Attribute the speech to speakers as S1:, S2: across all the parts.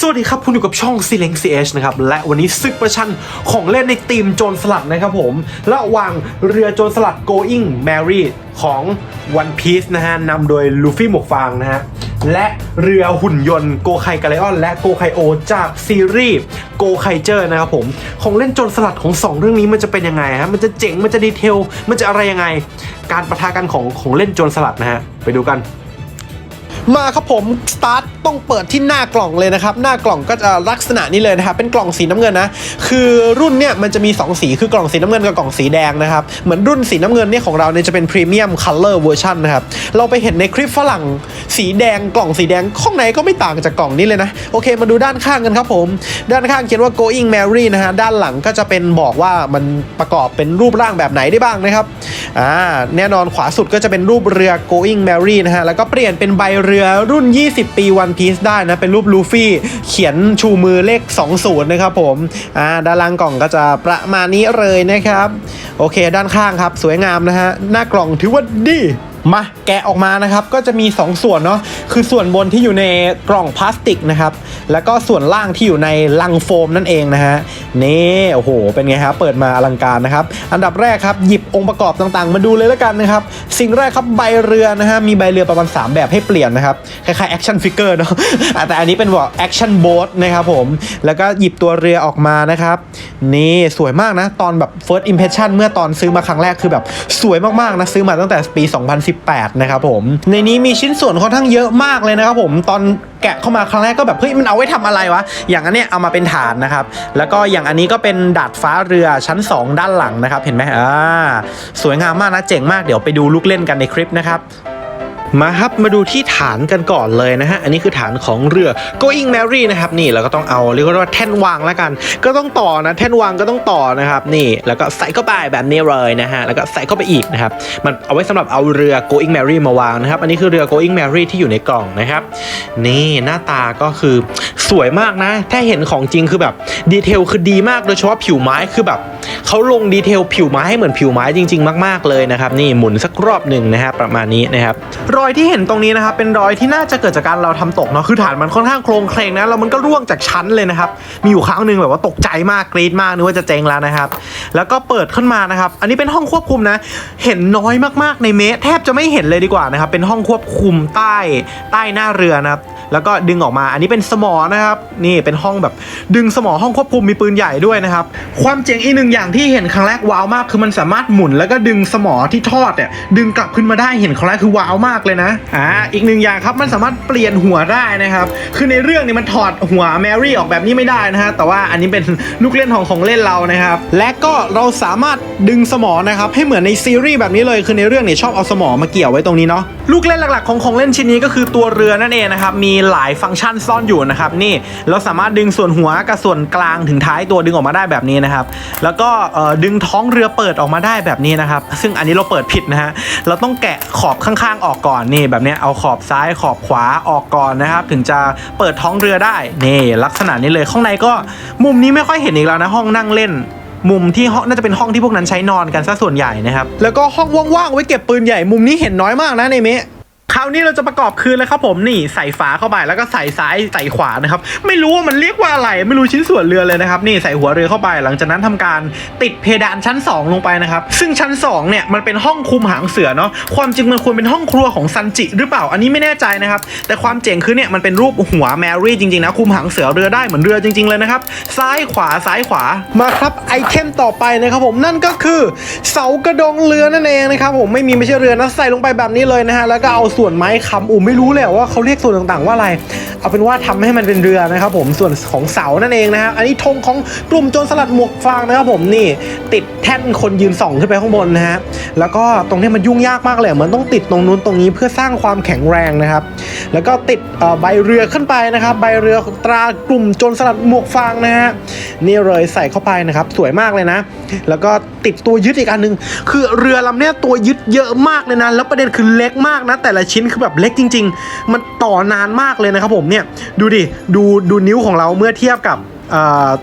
S1: สวัสดีครับ คุณอยู่กับช่อง c ีเลง CH นะครับ และวันนี้ศึกประชันของเล่นในทีมโจรสลัดนะครับผม ระหว่างเรือโจรสลัด Going Mary ของ One Piece นะฮะนำโดยลูฟี่หมวกฟางนะฮะ และเรือหุ่นยนต์โกไคกาเลออน และโกไคโอจากซีรีส์โกไคเจอร์นะครับผม ของเล่นโจรสลัดของสองเรื่องนี้มันจะเป็นยังไงฮะมันจะเจ๋งมันจะดีเทลมันจะอะไรยังไง การประทะกันของของเล่นโจรสลัดนะฮะไปดูกัน
S2: มาครับผมสตาร์ทต้องเปิดที่หน้ากล่องเลยนะครับ หน้ากล่องก็จะลักษณะนี้เลยนะครับ เป็นกล่องสีน้ำเงินนะ คือรุ่นเนี่ยมันจะมี 2 สีคือกล่องสีน้ำเงินกับกล่องสีแดงนะครับ เหมือนรุ่นสีน้ำเงินเนี่ยของเราเนี่ยจะเป็นพรีเมียมคัลเลอร์เวอร์ชันนะครับ เราไปเห็นในคลิปฝรั่งสีแดงกล่องสีแดงข้างในก็ไม่ต่างจากกล่องนี้เลยนะ โอเค มาดูด้านข้างกันครับผม ด้านข้างเขียนว่า going Mary นะฮะด้านหลังก็จะเป็นบอกว่ามันประกอบเป็นรูปร่างแบบไหนได้บ้างนะครับอ่าแน่นอนขวาสุดก็จะเป็นรูปเรือ going Mary นะฮะแล้วก็เปลี่ยนเป็นใบเรือรุ่น 20 ปีวันพีซได้นะ เป็นรูปลูฟี่ เขียนชูมือเลข 20 นะครับผม อ่า ด้านล่างกล่องก็จะประมาณนี้เลยนะครับ โอเค ด้านข้างครับ สวยงามนะฮะ หน้ากล่องถือว่าดี มาแกะออกมานะครับก็จะมี 2 ส่วนเนาะคือส่วนบนที่อยู่ในกล่องพลาสติกนะครับแล้วก็ส่วนล่างที่อยู่ในลังโฟมนั่นเองนะฮะนี่โอ้โหเป็นไงครับเปิดมาอลังการนะครับอันดับแรกครับหยิบองค์ประกอบต่างๆ มาดูเลยแล้วกันนะครับสิ่งแรกครับใบเรือนะฮะมีใบเรือประมาณ 3 แบบให้เปลี่ยนนะครับคล้ายๆแอคชั่นฟิกเกอร์เนาะแต่อันนี้เป็นบอกแอคชั่นโบ๊ทนะครับผมแล้วก็หยิบตัวเรือออกมานะครับนี่สวยมากนะตอนแบบ first impression เมื่อตอนซื้อมาครั้งแรกคือแบบสวยมากๆนะซื้อมาตั้งแต่ปี2018 นะครับผม ในนี้มีชิ้นส่วนค่อนข้างเยอะมากเลยนะครับผม ตอนแกะเข้ามาครั้งแรกก็แบบเฮ้ยมันเอาไว้ทำอะไรวะ อย่างอันเนี้ยเอามาเป็นฐานนะครับ แล้วก็อย่างอันนี้ก็เป็นดาดฟ้าเรือชั้น 2 ด้านหลังนะครับ เห็นไหมอ่า สวยงามมากนะ เจ๋งมาก เดี๋ยวไปดูลูกเล่นกันในคลิปนะครับ มาครับมาดูที่ฐานกันก่อนเลยนะฮะ อันนี้คือฐานของเรือ Going Mary นะครับนี่เราก็ต้องเอาเรียกว่าแท่นวางแล้วกัน ก็ต้องต่อนะแท่นวางก็ต้องต่อนะครับนี่แล้วก็ใส่เข้าไปแบบนี้เลยนะฮะแล้วก็ใส่เข้าไปอีกนะครับมันเอาไว้สำหรับเอาเรือ Going Mary มาวางนะครับอันนี้คือเรือ Going Mary ที่อยู่ในกล่องนะครับนี่หน้าตาก็คือสวยมากนะ ถ้าเห็นของจริงคือแบบดีเทลคือดีมากโดยเฉพาะผิวไม้คือแบบเขาลงดีเทลผิวไม้ให้เหมือนผิวไม้จริง ๆ มาก ๆเลยนะครับนี่หมุนสักรอบหนึ่งนะฮะประมาณนี้นะครับรอยที่เห็นตรงนี้นะครับเป็นรอยที่น่าจะเกิดจากการเราทำตกเนาะคือฐานมันค่อนข้างโครงเคลงนะแล้วมันก็ร่วงจากชั้นเลยนะครับมีอยู่ครั้งหนึ่งแบบว่าตกใจมากกรี๊ดมากนึกว่าจะเจ๊งแล้วนะครับ แล้วก็เปิดขึ้นมานะครับ อันนี้เป็นห้องควบคุมนะ เห็นน้อยมากๆในเมสแทบจะไม่เห็นเลยดีกว่านะครับเป็นห้องควบคุมใต้ใต้หน้าเรือนะครับ แล้วก็ดึงออกมาอันนี้เป็นสมอนะครับนี่เป็นห้องแบบดึงสมอห้องควบคุมมีปืนใหญ่ด้วยนะครับความเจ๋งอีกหนึ่งอย่างที่เห็นครั้งแรกว้าวมาก คือมันสามารถหมุนแล้วก็ดึงสมอที่ทอดเนี่ยดึงกลับขึ้นมาได้เห็นครั้งแรกคือว้าวมากเลยนะอ่าอีกหนึ่งอย่างครับมันสามารถเปลี่ยนหัวได้นะครับคือในเรื่องนี้มันถอดหัวแมรี่ออกแบบนี้ไม่ได้นะฮะแต่ว่าอันนี้เป็นลูกเล่นของของเล่นเรานะครับและก็เราสามารถดึงสมอนะครับให้เหมือนในซีรีส์แบบนี้เลยคือในเรื่องเนี่ยชอบเอาสมอมาเกี่ยวไว้ตรงนี้เนาะ ลูกเล่นหลักๆของของเล่นชิ้นนี้ก็คือตัวเรือนั่นเองนะครับ มีหลายฟังก์ชันซ่อนอยู่นะครับ นี่เราสามารถดึงส่วนหัวกับส่วนกลางถึงท้ายตัวดึงออกมาได้แบบนี้นะครับ แล้วก็ดึงท้องเรือเปิดออกมาได้แบบนี้นะครับ ซึ่งอันนี้เราเปิดผิดนะฮะ เราต้องแกะขอบข้างๆออกก่อนนี่ แบบนี้เอาขอบซ้ายขอบขวาออกก่อนนะครับ ถึงจะเปิดท้องเรือได้ นี่ ลักษณะนี้เลย ข้างในก็มุมนี้ไม่ค่อยเห็นอีกแล้วนะห้องนั่งเล่น มุมที่ห้องน่าจะเป็นห้องที่พวกนั้นใช้นอนกันซะส่วนใหญ่นะครับแล้วก็ห้องว่างๆไว้เก็บปืนใหญ่มุมนี้เห็นน้อยมากนะในเมะ ราวนี้เราจะประกอบคืนแล้วครับผมนี่ใส่ฝาเข้าไปแล้วก็ใส่ซ้ายใส่ขวานะครับไม่รู้ว่ามันเรียกว่าอะไรไม่รู้ชิ้นส่วนเรือเลยนะครับนี่ใส่หัวเรือเข้าไป หลังจากนั้นทำการติดเพดานชั้น 2 ลงไปนะครับซึ่งชั้น2เนี่ยมันเป็นห้องคุมหางเสือเนาะความจริงมันควรเป็นห้องครัวของซันจิหรือเปล่าอันนี้ไม่แน่ใจนะครับแต่ความเจ๋งคือเนี่ยมันเป็นรูปหัวแมรี่จริงๆนะคุมหางเสือเรือได้เหมือนเรือจริง ๆเลยนะครับซ้ายขวาซ้ายขวามาครับไอเทมต่อไปนะครับผมนั่นก็คือเสากระดงเรือนั่นเองนะครับผมไม่มีไม่ใช่เรือนะใส่ลงไปแบบนี้เลยนะฮะแล้วก็เอาส่วนไม้คำอูไม่รู้เลยว่าเขาเรียกส่วนต่างๆว่าอะไร เอาเป็นว่าทำให้มันเป็นเรือนะครับผมส่วนของเสานั่นเองนะฮะอันนี้ธงของกลุ่มโจรสลัดหมวกฟางนะครับผมนี่ติดแท่นคนยืนส่องขึ้นไปข้างบนนะฮะแล้วก็ตรงนี้มันยุ่งยากมากเลยเหมือนต้องติดตรงนู้นตรงนี้เพื่อสร้างความแข็งแรงนะครับ แล้วก็ติดใบเรือขึ้นไปนะครับ ใบเรือตรากลุ่มโจรสลัดหมวกฟางนะฮะนี่เลยใส่เข้าไปนะครับ สวยมากเลยนะ แล้วก็ติดตัวยึดอีกอันหนึง คือเรือลำเนี้ยตัวยึดเยอะมากเลยนะแล้วประเด็นคือเล็กมากนะแต่ละชิ้นคือแบบเล็กจริง ๆ มันต่อนานมากเลยนะครับผมเนี่ยดูดิดูดูนิ้วของเราเมื่อเทียบกับ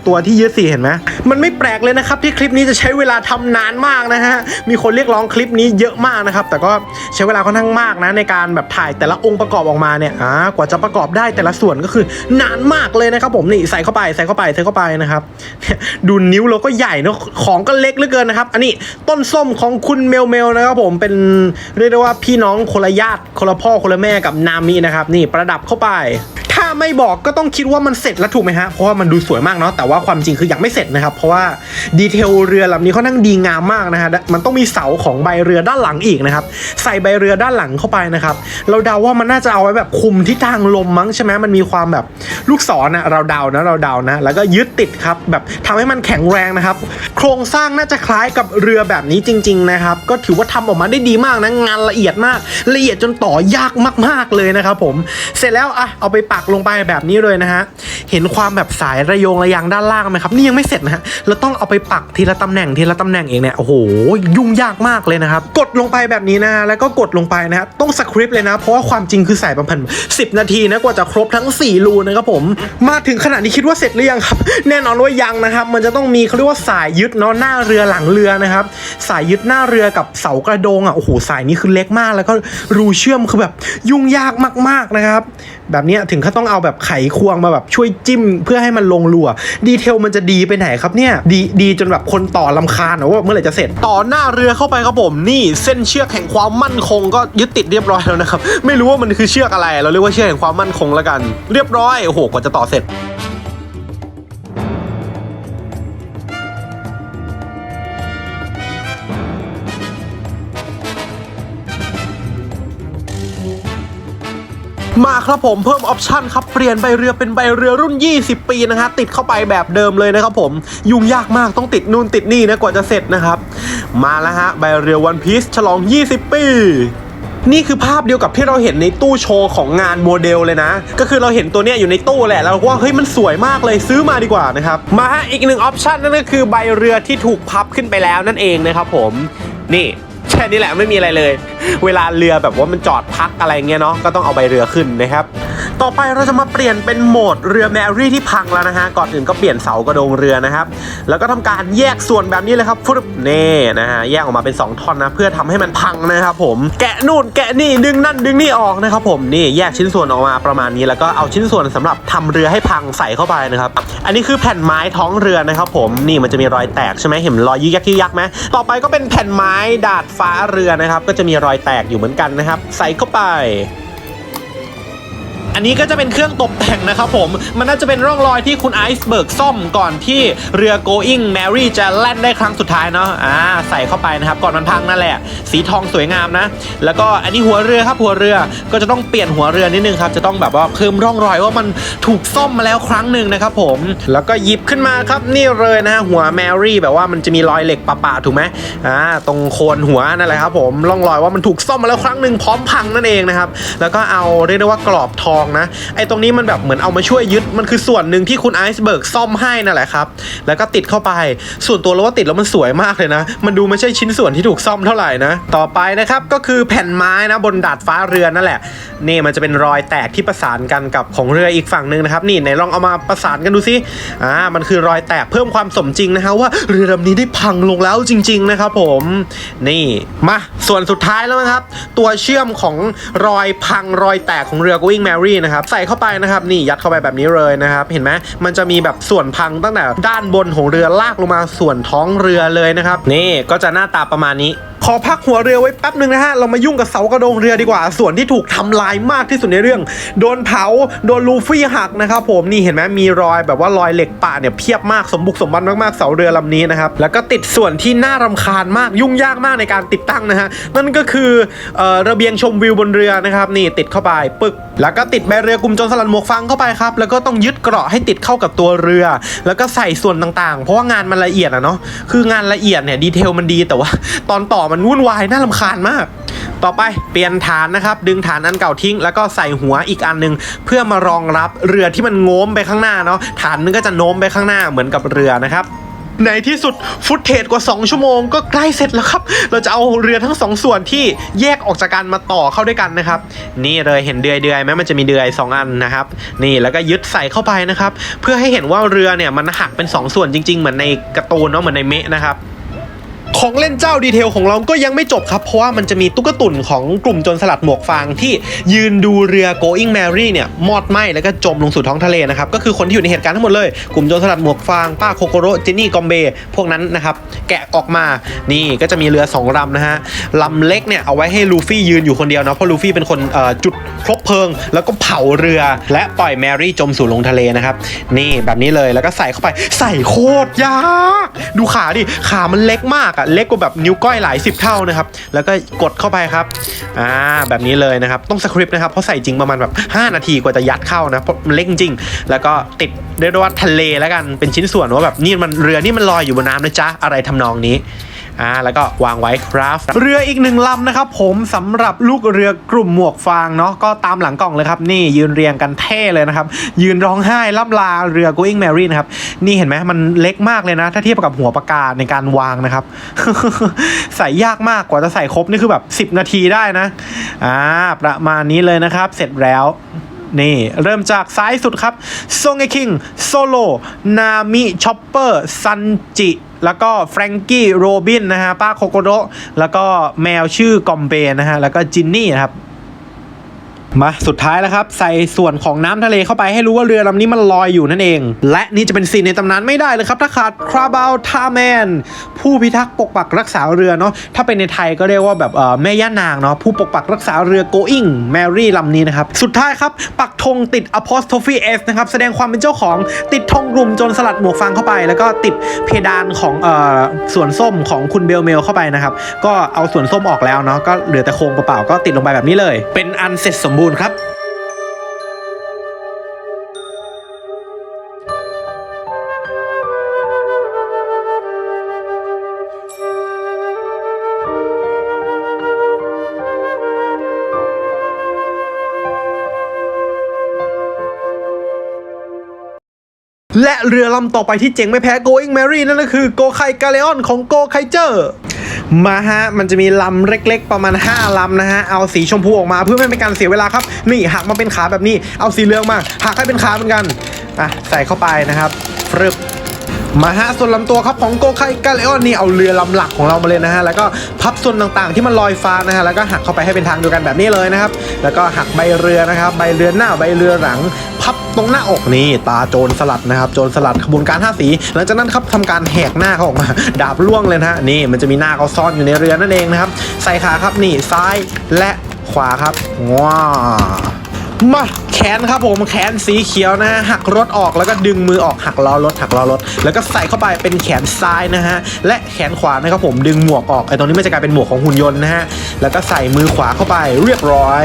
S2: ตัวที่ยึดสิเห็นไหมมันไม่แปลกเลยนะครับที่คลิปนี้จะใช้เวลาทำนานมากนะฮะ มีคนเรียกร้องคลิปนี้เยอะมากนะครับ แต่ก็ใช้เวลาค่อนข้างมากนะในการแบบถ่ายแต่ละองค์ประกอบออกมาเนี่ยอ่ากว่าจะประกอบได้แต่ละส่วนก็คือนานมากเลยนะครับผมนี่ใส่เข้าไปใส่เข้าไปใส่เข้าไปนะครับดูนิ้วเราก็ใหญ่เนอะของก็เล็กเหลือเกินนะครับอันนี้ต้นส้มของคุณเมลเมลนะครับผมเป็นเรียกได้ว่าพี่น้องคนละญาติคนละพ่อคนละแม่กับนามินะครับ นี่ประดับเข้าไป ถ้าไม่บอกก็ต้องคิดว่ามันเสร็จแล้วถูกไหมฮะเพราะว่ามันดูสวยมากเนาะแต่ว่าความจริงคือยังไม่เสร็จนะครับ เพราะว่าดีเทลเรือลำนี้ค่อนข้งดีงามมากนะฮะมันต้องมีเสาของใบเรือด้านหลังอีกนะครับใส่ใบเรือด้านหลังเข้าไปนะครับเราเดาว่ามันน่าจะเอาไว้แบบคุมทิศทางลมมั้งใช่ไหมมันมีความแบบลูกศรนะเราเดานะเราเดานะแล้วก็ยึดติดครับแบบทำให้มันแข็งแรงนะครับ โครงสร้างน่าจะคล้ายกับเรือแบบนี้จริง ๆนะครับ ก็ถือว่าทำออกมาได้ดีมากนะงานละเอียดมาก ละเอียดจนต่อยากมาก ๆเลยนะครับผมเสร็จแล้วอะเอาไปปักลงไปแบบนี้เลยนะฮะเห็นความแบบสายระโยงระยางด้านล่างไหมครับนี่ยังไม่เสร็จนะฮะเราต้องเอาไปปักทีละตำแหน่งทีละตำแหน่งเองเนี่ยโอ้โหยุ่งยากมากเลยนะครับกดลงไปแบบนี้นะแล้วก็กดลงไปนะฮะต้องสคริปต์เลยนะ เพราะว่าความจริงคือใส่ประมาณ10นาทีนะกว่าจะครบทั้ง 4 รูนะครับผมมาถึงขนาดนี้คิดว่าเสร็จหรือยังครับ แน่นอนว่ายังนะครับ มันจะต้องมีเขาเรียกว่าสายยึดเนาะหน้าเรือหลังเรือนะครับ สายยึดหน้าเรือกับเสากระโดงอะโอ้โหสายนี้คือเล็กมาก แล้วก็รูเชื่อมคือแบบยุ่งยากมากๆนะครับ แบบนี้ถึงขั้นต้องเอาแบบไขควงมาแบบช่วยจิ้ม เพื่อให้มันลงรวดีเทลมันจะดีไปไหนครับเนี่ย ดีดีจนแบบคนต่อลำคาญว่าเมื่อไหร่จะเสร็จ ต่อหน้าเรือเข้าไปครับผม นี่เส้นเชือกแห่งความมั่นคงก็ยึดติดเรียบร้อยแล้วนะครับ ไม่รู้ว่ามันคือเชือกอะไร เราเรียกว่าเชือกแห่งความมั่นคงแล้วกัน เรียบร้อย โอ้โห กว่าจะต่อเสร็จ มาครับผมเพิ่มออปชันครับเปลี่ยนใบเรือเป็นใบเรือรุ่น 20 ปีนะฮะติดเข้าไปแบบเดิมเลยนะครับผม ยุ่งยากมากต้องติดนู่นติดนี่นะกว่าจะเสร็จนะครับ มาแล้วฮะใบเรือวันพีซฉลอง 20 ปีนี่คือภาพเดียวกับที่เราเห็นในตู้โชว์ของงานโมเดลเลยนะ ก็คือเราเห็นตัวเนี้ยอยู่ในตู้แหละแล้วก็ว่าเฮ้ยมันสวยมากเลยซื้อมาดีกว่านะครับ มาฮะอีกหนึ่งออปชันนั่นก็คือใบเรือที่ถูกพับขึ้นไปแล้วนั่นเองนะครับผม นี่ ค่นี้แหละไม่มีอะไรเลย เวลาเรือแบบว่ามันจอดพักอะไรเงี้ยเนาะก็ต้องเอาใบเรือขึ้นนะครับ ต่อไปเราจะมาเปลี่ยนเป็นโหมดเรือแมรี่ที่พังแล้วนะฮะก่อนอื่นก็เปลี่ยนเสากระโดงเรือนะครับ แล้วก็ทำการแยกส่วนแบบนี้เลยครับฟึบเน่นะฮะแยกออกมาเป็น 2 ท่อนนะเพื่อทำให้มันพังนะครับผมแกะนู่นแกะนี่ดึงนั่นดึงนี่ออกนะครับผมนี่แยกชิ้นส่วนออกมาประมาณนี้ แล้วก็เอาชิ้นส่วนสำหรับทำเรือให้พังใส่เข้าไปนะครับอันนี้คือแผ่นไม้ท้องเรือนะครับผมนี่มันจะมีรอยแตกใช่ไหมเห็นรอยยึกยักยึกยักไหมต่อไปก็เป็นแผ่นไม้ดาดฟ้าฟ้าเรือนะครับ ก็จะมีรอยแตกอยู่เหมือนกันนะครับ ใส่เข้าไป อันนี้ก็จะเป็นเครื่องตกแต่งนะครับผม มันน่าจะเป็นร่องรอยที่คุณไอซ์เบิร์กซ่อมก่อนที่เรือ Going Mary จะแล่นได้ครั้งสุดท้ายเนาะอ่าใส่เข้าไปนะครับก่อนมันพังนั่นแหละ สีทองสวยงามนะ แล้วก็อันนี้หัวเรือครับหัวเรือก็จะต้องเปลี่ยนหัวเรือนิดนึงครับจะต้องแบบว่าเพิ่มร่องรอยว่ามันถูกซ่อมมาแล้วครั้งหนึ่งนะครับผม แล้วก็หยิบขึ้นมาครับนี่เลยนะฮะหัว Mary แบบว่ามันจะมีรอยเหล็กปะๆถูกไหมอ่าตรงโคนหัวนั่นแหละครับผมร่องรอยว่ามันถูกซ่อมมาแล้วครั้งหนึ่งพร้อมพังนั่นเองนะครับแล้วก็เอาเรียกได้ว่ากรอบทองนะ ไอ้ตรงนี้มันแบบเหมือนเอามาช่วยยึด มันคือส่วนหนึ่งที่คุณไอซ์เบิร์กซ่อมให้นั่นแหละครับ แล้วก็ติดเข้าไป ส่วนตัวเราว่าติดแล้วมันสวยมากเลยนะ มันดูไม่ใช่ชิ้นส่วนที่ถูกซ่อมเท่าไหร่นะ ต่อไปนะครับก็คือแผ่นไม้นะบนดาดฟ้าเรือนั่นแหละ นี่มันจะเป็นรอยแตกที่ประสานกันกับของเรืออีกฝั่งหนึ่งนะครับ นี่ไหนลองเอามาประสานกันดูสิอ่า มันคือรอยแตกเพิ่มความสมจริงนะครับว่าเรือลำนี้ได้พังลงแล้วจริง ๆ นะครับผม นี่ มาส่วนสุดท้ายแล้วนะครับ ตัวเชื่อมของรอยพังรอยแตกของเรือ Going Mary นะครับใส่เข้าไปนะครับนี่ยัดเข้าไปแบบนี้เลยนะครับเห็นไหมมันจะมีแบบส่วนพังตั้งแต่ด้านบนของเรือลากลงมาส่วนท้องเรือเลยนะครับนี่ก็จะหน้าตาประมาณนี้ ขอพักหัวเรือไว้แป๊บหนึ่งนะฮะ เรามายุ่งกับเสากระโดงเรือดีกว่า ส่วนที่ถูกทำลายมากที่สุดในเรื่อง โดนเผา โดนลูฟี่หักนะครับผม นี่เห็นไหมมีรอยแบบว่ารอยเหล็กปะเนี่ยเพียบมาก สมบุกสมบันมากๆ เสาเรือลำนี้นะครับ แล้วก็ติดส่วนที่น่ารำคาญมาก ยุ่งยากมากในการติดตั้งนะฮะ นั่นก็คือออระเบียงชมวิวบนเรือนะครับนี่ติดเข้าไปปึก แล้วก็ติดใบเรือกลุ่มจนสลัดหมวกฟางเข้าไปครับ แล้วก็ต้องยึดเกราะให้ติดเข้ากับตัวเรือ แล้วก็ใส่ส่วนต่างๆ เพราะว่างานมันละเอียดอะเนาะ คืองานละเอียดเนี่ยดีเทลมันดีแต่ว่า ตอนต่อมันวุ่นวายน่ารำคาญมาก ต่อไปเปลี่ยนฐานนะครับ ดึงฐานอันเก่าทิ้ง แล้วก็ใส่หัวอีกอันหนึงเพื่อมารองรับเรือที่มันโง้มไปข้างหน้าเนาะฐานนึงก็จะโน้มไปข้างหน้าเหมือนกับเรือนะครับในที่สุดฟุตเทจกว่า 2 ชั่วโมงก็ใกล้เสร็จแล้วครับ เราจะเอาเรือทั้งสองส่วนที่แยกออกจากกันมาต่อเข้าด้วยกันนะครับ นี่เลยเห็นเดือยเดือยไหมมันจะมีเดือยสองอันนะครับ นี่แล้วก็ยึดใส่เข้าไปนะครับ เพื่อให้เห็นว่าเรือเนี่ยมันหักเป็นสองส่วนจริง ๆ เหมือนในการ์ตูนเนาะเหมือนในเมะนะครับ ของเล่นเจ้าดีเทลของเราก็ยังไม่จบครับ เพราะว่ามันจะมีตุ๊กตุ่นของกลุ่มโจรสลัดหมวกฟางที่ยืนดูเรือ Going Mary เนี่ยมอดไหม้แล้วก็จมลงสู่ท้องทะเลนะครับ ก็คือคนที่อยู่ในเหตุการณ์ทั้งหมดเลย กลุ่มโจรสลัดหมวกฟางป้าโคโคโรเจนนี่กอมเบพวกนั้นนะครับ แกะออกมานี่ก็จะมีเรือสองลำนะฮะลำเล็กเนี่ยเอาไว้ให้ลูฟี่ยืนอยู่คนเดียวเนาะเพราะลูฟี่เป็นคนจุดครบเพลิง แล้วก็เผาเรือ และปล่อยแมรี่จมสู่ลงทะเลนะครับนี่แบบนี้เลยแล้วก็ใส่เข้าไปใส่โคตรยาก ดูขาดิขามันเล็กมากอะเล็กกว่าแบบนิ้วก้อยหลายสิบเท่านะครับ แล้วก็กดเข้าไปครับอ่าแบบนี้เลยนะครับต้องสคริปต์นะครับเพราะใส่จริงประมาณแบบ 5 นาทีกว่าจะยัดเข้านะเพราะมันเล็กจริง แล้วก็ติดเรียกว่าทะเลแล้วกันเป็นชิ้นส่วนว่าแบบนี่มันเรือนี่มันลอยอยู่บนน้ำนะจ๊ะอะไรทำนองนี้ อ่าแล้วก็วางไว้ครับเรืออีกหนึ่งลำนะครับผมสำหรับลูกเรือกลุ่มหมวกฟางเนาะก็ตามหลังกล่องเลยครับนี่ยืนเรียงกันเท่เลยนะครับ ยืนร้องไห้ล่ำลาเรือ Going Mary นะครับนี่เห็นไหมมันเล็กมากเลยนะ ถ้าเทียบกับหัวปากกาในการวางนะครับ ใส่ยากมากกว่าจะใส่ครบนี่คือแบบ 10 นาทีได้นะอ่าประมาณนี้เลยนะครับ เสร็จแล้วนี่เริ่มจากซ้ายสุดครับซงเอคิงโซโลนามิชอปเปอร์ซันจิ แล้วก็แฟรงกี้โรบินนะฮะป้าโคโกโดแล้วก็แมวชื่อกอมเบนะฮะแล้วก็จินนี่นะครับ มาสุดท้ายแล้วครับ ใส่ส่วนของน้ำทะเลเข้าไปให้รู้ว่าเรือลำนี้มันลอยอยู่นั่นเอง และนี่จะเป็นซีนในตำนานไม่ได้เลยครับ ถ้าขาดคราบาวทาแมน ผู้พิทักษ์ปกปักรักษาเรือเนาะถ้าเป็นในไทยก็เรียกว่าแบบเอ่อแม่ย่านางเนาะผู้ปกปักรักษาเรือ Going Mary ลำนี้นะครับ สุดท้ายครับ ปักธงติด apostrophe s นะครับแสดงความเป็นเจ้าของติดธงกลุ่มจนสลัดหมวกฟางเข้าไป แล้วก็ติดเพดานของเอ่อส่วนส้มของคุณเบลเมลเข้าไปนะครับก็เอาส่วนส้มออกแล้วเนาะก็เหลือแต่โครงเปล่าๆก็ติดลงไปแบบนี้เลย เป็นอันเสร็จสมบูรณ์ครับและเรือลำต่อไปที่เจ๋งไม่แพ้ Going Mary นั่นก็คือโกไคกาเลออนของโกไคเจอร์ มาฮะ มันจะมีลำเล็ก ๆ ประมาณ 5ลำนะฮะ เอาสีชมพูออกมาเพื่อไม่เป็นการเสียเวลาครับ นี่หักมาเป็นขาแบบนี้ เอาสีเหลืองมาหักให้เป็นขาเหมือนกัน อะ ใส่เข้าไปนะครับฟรึบ มาฮะส่วนลำตัวครับของโกไคกาเลออนนี่เอาเรือลำหลักของเรามาเลยนะฮะแล้วก็พับส่วนต่างๆ ที่มันลอยฟ้านะฮะแล้วก็หักเข้าไปให้เป็นทางเดียวกันแบบนี้เลยนะครับแล้วก็หักใบเรือนะครับใบเรือหน้าใบเรือหลัง พับตรงหน้าอกนี่ตาโจรสลัดนะครับโจรสลัดขบวนการห้าสี หลังจากนั้นครับทำการแหกหน้าเขาออกมาดาบล่วงเลยนะฮะนี่มันจะมีหน้าเขาซ่อนอยู่ในเรือนั่นเองนะครับใส่ขาครับนี่ซ้ายและขวาครับว้า มาแขนครับผมแขนสีเขียวนะฮะหักรถออกแล้วก็ดึงมือออกหักล้อรถหักล้อรถ แล้วก็ใส่เข้าไปเป็นแขนซ้ายนะฮะและแขนขวานะครับผมดึงหมวกออกไอ้ตรงนี้มันจะกลายเป็นหมวกของหุ่นยนต์นะฮะแล้วก็ใส่มือขวาเข้าไปเรียบร้อย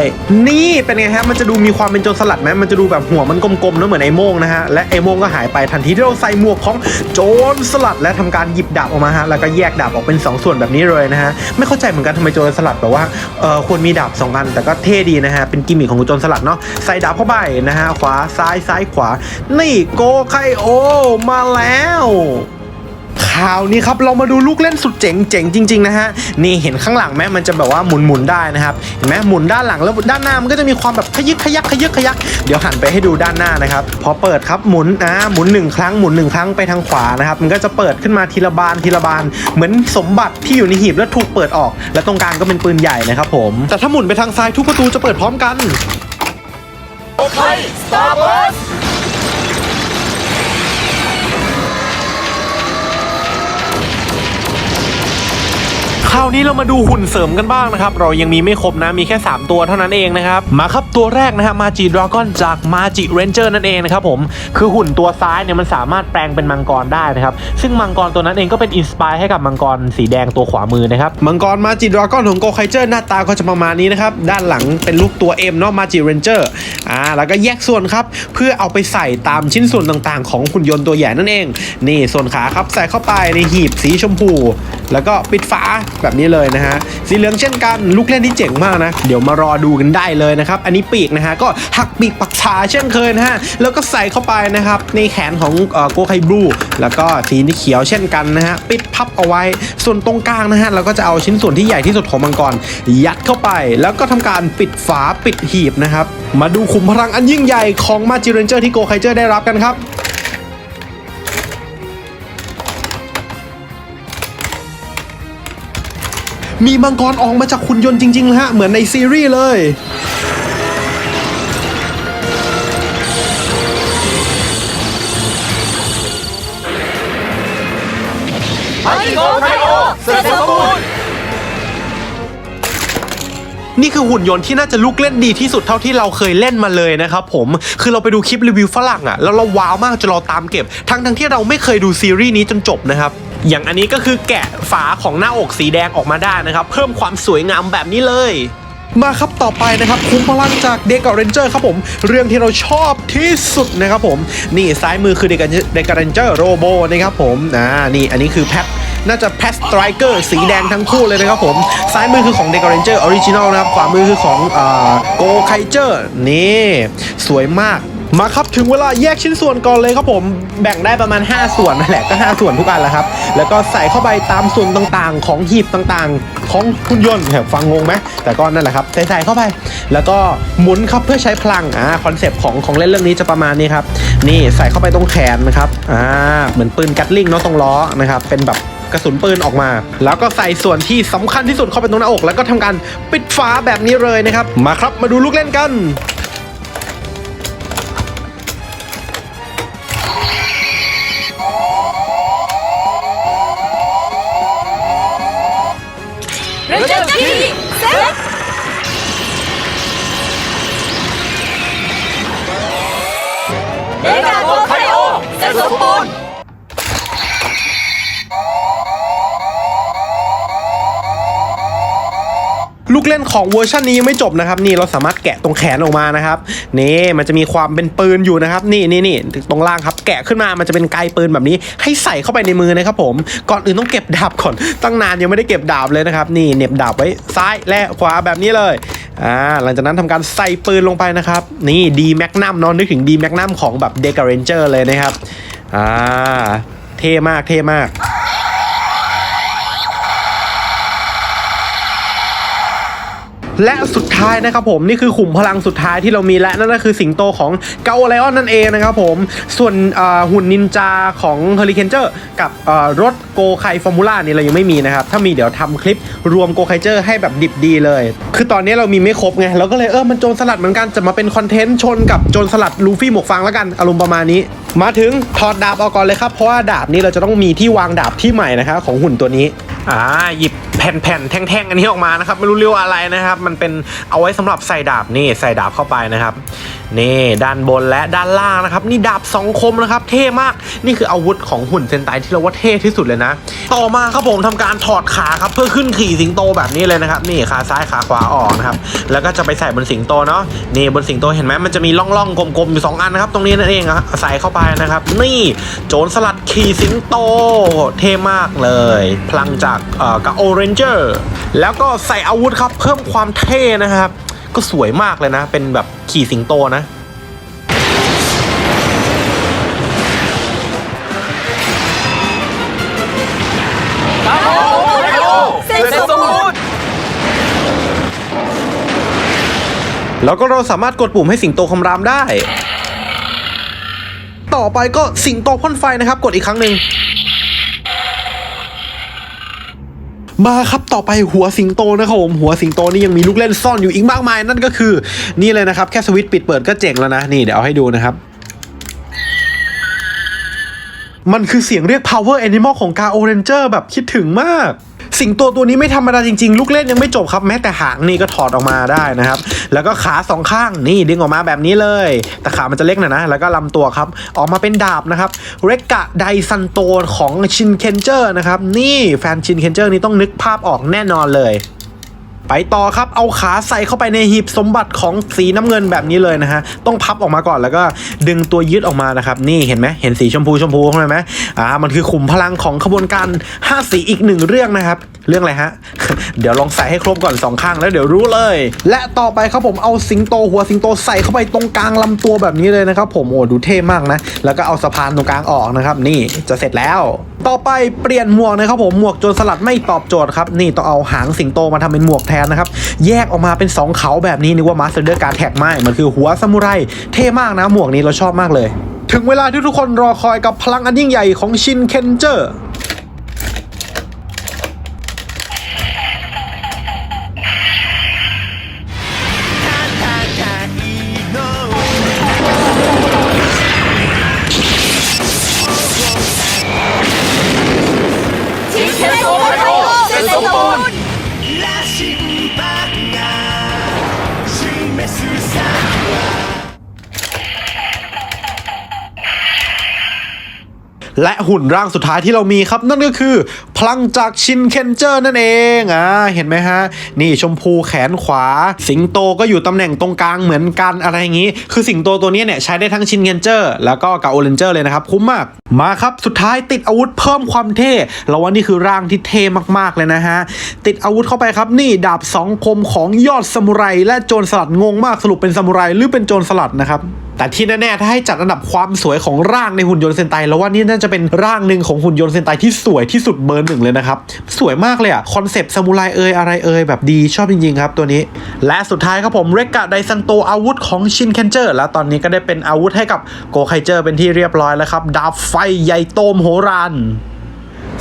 S2: นี่เป็นไงฮะมันจะดูมีความเป็นโจรสลัดไหมมันจะดูแบบหัวมันกลมๆนะเหมือนไอ้โม่งนะฮะและไอ้โม่งก็หายไปทันทีที่เราใส่หมวกของโจรสลัด และทำการหยิบดาบออกมาฮะแล้วก็แยกดาบออกเป็นสองส่วนแบบนี้เลยนะฮะไม่เข้าใจเหมือนกันทำไมโจรสลัดแบบว่าเออควรมีดาบสองอันแต่ก็เท่ดีนะฮะเป็นกิมมิคของโจรสลัดเนาะใส่ดาบเข้าไปนะฮะขวาซ้ายซ้ายขวา นี่โกไคโอมาแล้วข่าวนี้ครับเรามาดูลูกเล่นสุดเจ๋งเจ๋งจริงๆนะฮะนี่เห็นข้างหลังไหมมันจะแบบว่าหมุนหมุนได้นะครับเห็นไหมหมุนด้านหลังแล้วด้านหน้ามันก็จะมีความแบบขยึกขยักขยึกขยักเดี๋ยวหันไปให้ดูด้านหน้านะครับพอเปิดครับหมุนอ่าหมุนหนึ่งครั้งหมุนหนึ่งครั้งไปทางขวานะครับมันก็จะเปิดขึ้นมาทีละบานทีละบานเหมือนสมบัติที่อยู่ในหีบแล้วถูกเปิดออก และตรงกลางก็เป็นปืนใหญ่นะครับผมแต่ถ้าหมุนไปทางซ้ายทุกประตูจะเปิดพร้อมกัน Okay, us! คราวนี้เรามาดูหุ่นเสริมกันบ้างนะครับ เรายังมีไม่ครบนะมีแค่ 3 ตัวเท่านั้นเองนะครับ มาครับตัวแรกนะฮะมาจิดราก้อนจากมาจิเรนเจอร์นั่นเองนะครับผม คือหุ่นตัวซ้ายเนี่ยมันสามารถแปลงเป็นมังกรได้นะครับ ซึ่งมังกรตัวนั้นเองก็เป็นอินสปายให้กับมังกรสีแดงตัวขวามือนะครับมังกรมาจิดราก้อนของโกไคเจอร์หน้าตาก็จะประมาณนี้นะครับด้านหลังเป็นรูปตัว M เนาะมาจิเรนเจอร์อ่าแล้วก็แยกส่วนครับเพื่อเอาไปใส่ตามชิ้นส่วนต่างๆ ของหุ่นยนต์ตัวใหญ่นั่นเอง นี่ส่วนขาครับใส่เข้าไปในหีบสีชมพู แล้วก็ปิดฝาแบบนี้เลยนะฮะสีเหลืองเช่นกันลูกเล่นที่เจ๋งมากนะเดี๋ยวมารอดูกันได้เลยนะครับอันนี้ปีกนะฮะก็หักปีกปักชาเช่นเคยนะฮะแล้วก็ใส่เข้าไปนะครับในแขนของโกไคบลูแล้วก็สีนี้เขียวเช่นกันนะฮะปิดพับเอาไว้ส่วนตรงกลางนะฮะเราก็จะเอาชิ้นส่วนที่ใหญ่ที่สุดของมังกรยัดเข้าไป แล้วก็ทำการปิดฝาปิดหีบนะครับมาดูขุมพลังอันยิ่งใหญ่ของมาจิเรนเจอร์ที่โกไคเจอร์ได้รับกันครับ มีมังกรออกมาจากหุ่นยนต์จริงๆนะฮะ เหมือนในซีรีส์เลยนี่คือหุ่นยนต์ที่น่าจะลุกเล่นดีที่สุดเท่าที่เราเคยเล่นมาเลยนะครับผมคือเราไปดูคลิปรีวิวฝรั่งอะแล้วเราว้าวมากจนเราตามเก็บ ทั้งทั้งที่เราไม่เคยดูซีรีส์นี้จนจบนะครับ อย่างอันนี้ก็คือแกะฝาของหน้าอกสีแดงออกมาได้นะครับ เพิ่มความสวยงามแบบนี้เลยมาครับต่อไปนะครับคุ้มพลังจากเด็ก a เรนเจอร์ครับผม เรื่องที่เราชอบที่สุดนะครับผม นี่ซ้ายมือคือเด็ก a เรนเจอร์โรโบนะครับผมอ่านี่อันนี้คือแพทน่าจะแพสสไตรเกอร์สีแดงทั้งคู่เลยนะครับผม ซ้ายมือคือของ d e c o r a n g e r Original นะครับ ขวามือคือของโกไคเจอร์นี่ สวยมาก มาครับถึงเวลาแยกชิ้นส่วนก่อนเลยครับผมแบ่งได้ประมาณ 5 ส่วนนั่นแหละก็ 5 ส่วนทุกอันแหละครับ แล้วก็ใส่เข้าไปตามส่วนต่างๆ ของหีบต่างๆ ของหุ่นยนต์แบบฟังงงไหมแต่ก็นั่นแหละครับใส่ๆเข้าไป แล้วก็หมุนครับเพื่อใช้พลังอ่าคอนเซปต์ของของเล่นเรื่องนี้จะประมาณนี้ครับนี่ใส่เข้าไปตรงแขนนะครับอ่าเหมือนปืนกัตลิงเนาะตรงล้อนะครับเป็นแบบกระสุนปืนออกมา แล้วก็ใส่ส่วนที่สำคัญที่สุดเข้าไปตรงหน้าอก แล้วก็ทำการปิดฝาแบบนี้เลยนะครับ มาครับมาดูลูกเล่นกัน นของเวอร์ชันนี้ยังไม่จบนะครับนี่เราสามารถแกะตรงแขนออกมานะครับนี่มันจะมีความเป็นปืนอยู่นะครับนี่นี่นี่ตรงล่างครับแกะขึ้นมามันจะเป็นไกปืนแบบนี้ ให้ใส่เข้าไปในมือนะครับผมก่อนอื่นต้องเก็บดาบก่อนตั้งนานยังไม่ได้เก็บดาบเลยนะครับนี่เน็บดาบไว้ซ้ายและขวาแบบนี้เลยอ่าหลังจากนั้นทำการใส่ปืนลงไปนะครับนี่ดีแมกนัมเนาะนึกถึงดีแมกนัมของแบบเดก a เรนเจอร์เลยนะครับอ่าเท่มากเท่มาก และสุดท้ายนะครับผมนี่คือขุมพลังสุดท้ายที่เรามีและนั่นก็คือสิงโตของเกาไลออนนั่นเองนะครับผมส่วนหุ่นนินจาของเฮอริเคนเจอร์กับรถโกไคฟอร์มูล่านี่เรายังไม่มีนะครับ ถ้ามีเดี๋ยวทำคลิปรวมโกไคเจอร์ให้แบบดิบดีเลย คือตอนนี้เรามีไม่ครบไงเราก็เลยเออมันโจรสลัดเหมือนกันจะมาเป็นคอนเทนต์ชนกับโจรสลัดลูฟี่หมวกฟางแล้วกันอารมณ์ประมาณนี้ มาถึงถอดดาบออกก่อนเลยครับเพราะว่าดาบนี้เราจะต้องมีที่วางดาบที่ใหม่นะครับของหุ่นตัวนี้อ่าหยิบ แผ่นๆแท่งๆอันนี้ออกมานะครับ ไม่รู้เรียกอะไรนะครับ มันเป็นเอาไว้สำหรับใส่ดาบนี่ใส่ดาบเข้าไปนะครับนี่ด้านบนและด้านล่างนะครับ นี่ดาบสองคมนะครับ เท่มากนี่คืออาวุธของหุ่นเซนไตที่เราว่าเท่ที่สุดเลยนะ ต่อมาครับผมทำการถอดขาครับเพื่อขึ้นขี่สิงโตแบบนี้เลยนะครับนี่ขาซ้ายขาขวาออกนะครับแล้วก็จะไปใส่บนสิงโตเนาะนี่บนสิงโตเห็นไหมมันจะมีร่องๆกลมๆอยู่สองอันนะครับ ตรงนี้นั่นเองอะใส่เข้าไปนะครับ นี่โจรสลัดขี่สิงโตเท่มากเลย พลังจากเอ่อกาโอเรนนเจอร์แล้วก็ใส่อาวุธครับ เพิ่มความเท่นะครับ ก็สวยมากเลยนะ เป็นแบบขี่สิงโตนะแล้วก็เราสามารถกดปุ่มให้สิงโตคำรามได้ ต่อไปก็สิงโตพ่นไฟนะครับ กดอีกครั้งหนึ่ง มาครับต่อไปหัวสิงโตนะครับผมหัวสิงโตนี่ยังมีลูกเล่นซ่อนอยู่อีกมากมายนั่นก็คือนี่เลยนะครับแค่สวิตช์ปิดเปิดก็เจ๋งแล้วนะนี่เดี๋ยวเอาให้ดูนะครับมันคือเสียงเรียก power animal ของกาโอเรนเจอร์แบบคิดถึงมาก สิงโตตัวนี้ไม่ธรรมดาจริงๆ ลูกเล่นยังไม่จบครับ แม้แต่หางนี่ก็ถอดออกมาได้นะครับ แล้วก็ขาสองข้างนี่ดึงออกมาแบบนี้เลย แต่ขามันจะเล็กหน่อยนะ แล้วก็ลำตัวครับ ออกมาเป็นดาบนะครับ เรกกะไดซันโตของชินเคนเจอร์นะครับ นี่แฟนชินเคนเจอร์นี่ต้องนึกภาพออกแน่นอนเลย ไปต่อครับเอาขาใส่เข้าไปในหีบสมบัติของสีน้ำเงินแบบนี้เลยนะฮะต้องพับออกมาก่อนแล้วก็ดึงตัวยึดออกมานะครับนี่เห็นไหมเห็นสีชมพูชมพูเข้าไปไหมอ่ามันคือขุมพลังของขบวนการ 5 สีอีกหนึ่งเรื่องนะครับ เรื่องอะไรฮะเดี๋ยวลองใส่ให้ครบก่อนสองข้างแล้วเดี๋ยวรู้เลย และต่อไปครับผมเอาสิงโตหัวสิงโตใส่เข้าไปตรงกลางลำตัวแบบนี้เลยนะครับผมโอ้ดูเท่มากนะ แล้วก็เอาสะพานตรงกลางออกนะครับ นี่จะเสร็จแล้ว ต่อไปเปลี่ยนหมวกนะครับผมหมวกโจรสลัดไม่ตอบโจทย์ครับนี่ต้องเอาหางสิงโตมาทำเป็นหมวกแทนนะครับ แยกออกมาเป็นสองเขาแบบนี้นึกว่ามาสเตอร์เดอร์การแท็กไม่มันคือหัวซามูไรเท่มากนะหมวกนี้เราชอบมากเลย ถึงเวลาที่ทุกคนรอคอยกับพลังอันยิ่งใหญ่ของชินเคนเจอร์ และหุ่นร่างสุดท้ายที่เรามีครับ นั่นก็คือพลังจากชินเคนเจอร์นั่นเองอ่าเห็นไหมฮะ นี่ชมพูแขนขวา สิงโตก็อยู่ตำแหน่งตรงกลางเหมือนกันอะไรอย่างนี้ คือสิงโตตัวนี้เนี่ยใช้ได้ทั้งชินเคนเจอร์แล้วก็กับโอเรนเจอร์เลยนะครับ คุ้มมากมาครับสุดท้ายติดอาวุธเพิ่มความเท่เราว่านี่คือร่างที่เท่มากๆเลยนะฮะติดอาวุธเข้าไปครับนี่ดาบสองคมของยอดซามูไรและโจรสลัดงงมากสรุปเป็นซามูไรหรือเป็นโจรสลัดนะครับแต่ที่แน่ๆถ้าให้จัดอันดับความสวยของร่างในหุ่นยนต์เซนไตแล้วว่านี่น่าจะเป็นร่างหนึ่งของหุ่นยนต์เซนไตที่สวยที่สุดเบอร์หนึ่งเลยนะครับ สวยมากเลยอะคอนเซปต์ซามูไรเอยอะไรเอยแบบดีชอบจริงๆครับตัวนี้ และสุดท้ายครับผมเรกกะไดซันโตอาวุธของชินเคนเจอร์และตอนนี้ก็ได้เป็นอาวุธให้กับโกไคเจอร์เป็นที่เรียบร้อยแล้วครับดาบไฟใหญ่โตมโหฬาร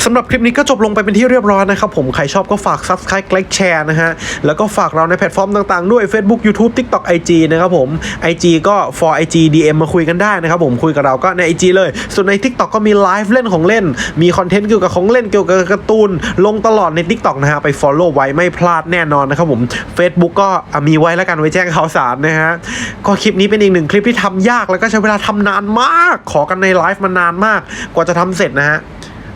S2: สำหรับคลิปนี้ก็จบลงไปเป็นที่เรียบร้อยนะครับผมใครชอบก็ฝาก Subscribe ไลค์แชร์นะฮะ แล้วก็ฝากเราในแพลตฟอร์มต่างๆด้วย Facebook YouTube TikTok IG นะครับผม IG ก็ for IG DM มาคุยกันได้นะครับผมคุยกับเราก็ใน IG เลย ส่วนใน TikTok ก็มีไลฟ์เล่นของเล่น มีคอนเทนต์เกี่ยวกับของเล่นเกี่ยวกับการ์ตูน ลงตลอดใน TikTok นะฮะ ไป Follow ไว้ไม่พลาดแน่นอนนะครับผม Facebook ก็มีไว้แล้วกันไว้แจ้งข่าวสารนะฮะ ก็คลิปนี้เป็นอีกหนึ่งคลิปที่ทำยากแล้วก็ใช้เวลาทำนานมาก ขอกันในไลฟ์มานานมาก กว่าจะทำเสร็จนะฮะ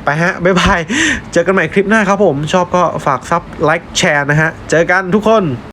S2: ไปฮะ บ๊ายบาย เจอกันใหม่คลิปหน้าครับผม ชอบก็ฝากซับไลค์แชร์นะฮะ เจอกันทุกคน